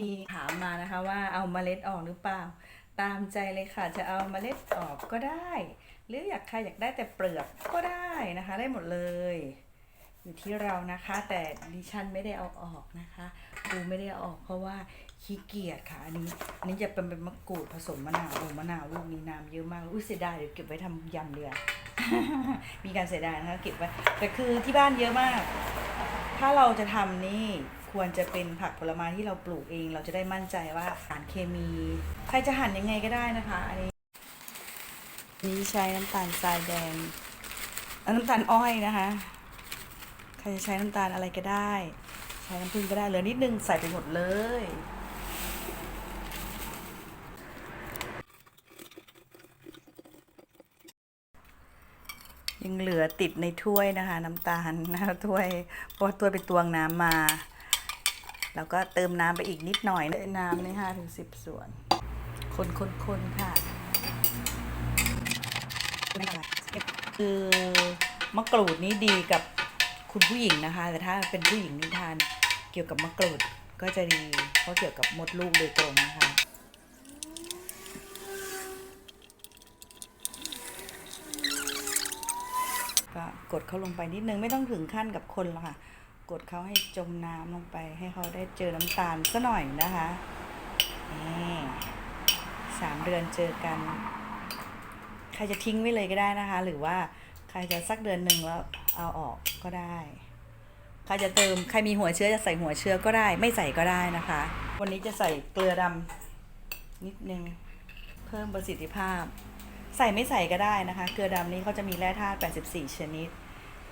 มีถามมานะคะว่าเอาเมล็ดออกหรือเปล่า ตามใจเลยค่ะจะเอาเมล็ดออกก็ได้ หรืออยากใครอยากได้แต่เปลือกก็ได้นะคะ ได้หมดเลย อยู่ที่เรานะคะ แต่ดิฉันไม่ได้เอาออกนะคะดูไม่ได้ออกเพราะว่าขี้เกียจค่ะอันนี้ อันนี้จะเป็นเป็นมะกรูดผสมมะนาวโอ้มะนาวลูกนี้น้ำเยอะมากอุ้ยเสียดายเดี๋ยวเก็บไว้ทำยำเรือ มีการเสียดายนะคะเก็บไว้แต่คือที่บ้านเยอะมาก ถ้าเราจะทำนี่ ควรจะเป็นผักผลไม้ที่เราปลูกเอง เราจะได้มั่นใจว่าสารเคมี ใครจะหั่นยังไงก็ได้นะคะ อันนี้นี่ใช้น้ำตาลทรายแดงน้ำตาลอ้อยนะคะ ใครจะใช้น้ำตาลอะไรก็ได้ ใช้น้ำผึ้งก็ได้เหลือนิดนึงใส่ไปหมดเลยยังเหลือติดในถ้วยนะคะ น้ำตาลนะถ้วยเพราะว่าถ้วยไปตวงน้ำมา แล้วก็เติมน้ำไปอีกนิดหน่อยเลยน้ำในห้าถึงสิบส่วน คนคนคนค่ะคือมะกรูดนี่ดีกับคุณผู้หญิงนะคะ แต่ถ้าเป็นผู้หญิงนี่ทานเกี่ยวกับมะกรูดก็จะดี เพราะเกี่ยวกับมดลูกโดยตรงนะคะก็กดเขาลงไปนิดนึงไม่ต้องถึงขั้นกับคนหรอกค่ะ กดเขาให้จมน้ำลงไป ให้เขาได้เจอน้ำตาลซะหน่อยนะคะนี่สามเดือนเจอกัน ใครจะทิ้งไว้เลยก็ได้นะคะ หรือว่าใครจะสักเดือนหนึ่งแล้วเอาออกก็ได้ ใครจะเติมใครมีหัวเชื้อจะใส่หัวเชื้อก็ได้ ไม่ใส่ก็ได้นะคะ วันนี้จะใส่เกลือดำนิดนึงเพิ่มประสิทธิภาพ ใส่ไม่ใส่ก็ได้นะคะ เกลือดำนี้เขาจะมีแร่ธาตุ 84 ชนิด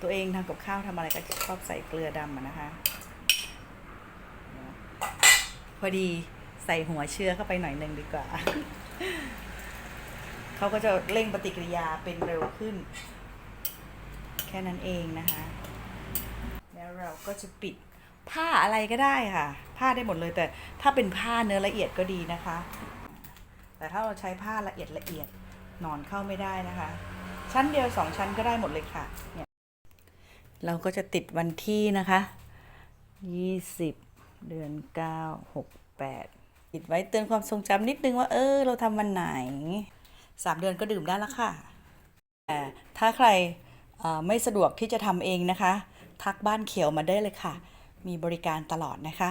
ตัวเองทำกับข้าวทำอะไรก็ชอบใส่เกลือดำนะคะ พอดีใส่หัวเชื้อเข้าไปหน่อยหนึ่งดีกว่า เขาก็จะเร่งปฏิกิริยาเป็นเร็วขึ้น แค่นั้นเองนะคะ แล้วเราก็จะปิดผ้าอะไรก็ได้ค่ะ ผ้าได้หมดเลยแต่ถ้าเป็นผ้าเนื้อละเอียดก็ดีนะคะ แต่ถ้าเราใช้ผ้าละเอียดละเอียดนอนเข้าไม่ได้นะคะ ชั้นเดียวสองชั้นก็ได้หมดเลยค่ะเนี่ย เราก็จะติดวันที่นะคะยี่สิบเดือนเก้าหกแปดติดไว้เตือนความทรงจำนิดนึงว่า เออ เราทำวันไหนสามเดือนก็ดื่มได้แล้วค่ะแต่ถ้าใครไม่สะดวกที่จะทำเองนะคะ ทักบ้านเขียวมาได้เลยค่ะ มีบริการตลอดนะคะ